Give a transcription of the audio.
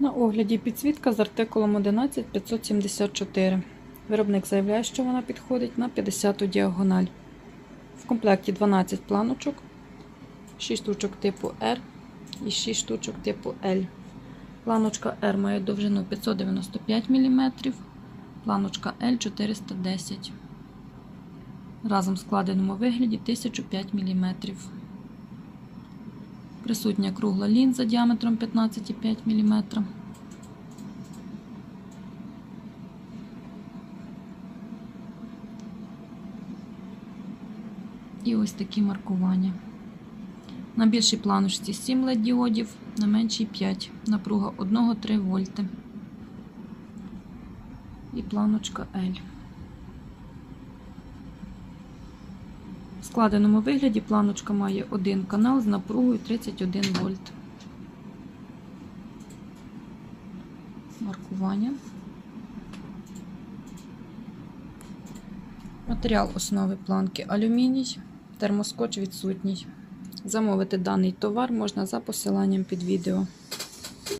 На огляді підсвітка з артикулом 11574. Виробник заявляє, що вона підходить на 50 діагональ. В комплекті 12 планочок, 6 штучок типу R і 6 штучок типу L. Планочка R має довжину 595 мм, планочка L 410 Разом в складеному вигляді 1005 мм. Присутня кругла лінза діаметром 15,5 мм. І ось такі маркування. На більшій планочці 7 LED діодів, на меншій 5. Напруга 1-3 вольти. І планочка L. В складеному вигляді планочка має один канал з напругою 31 вольт. Маркування. Матеріал основи планки алюміній, термоскоч відсутній. Замовити даний товар можна за посиланням під відео.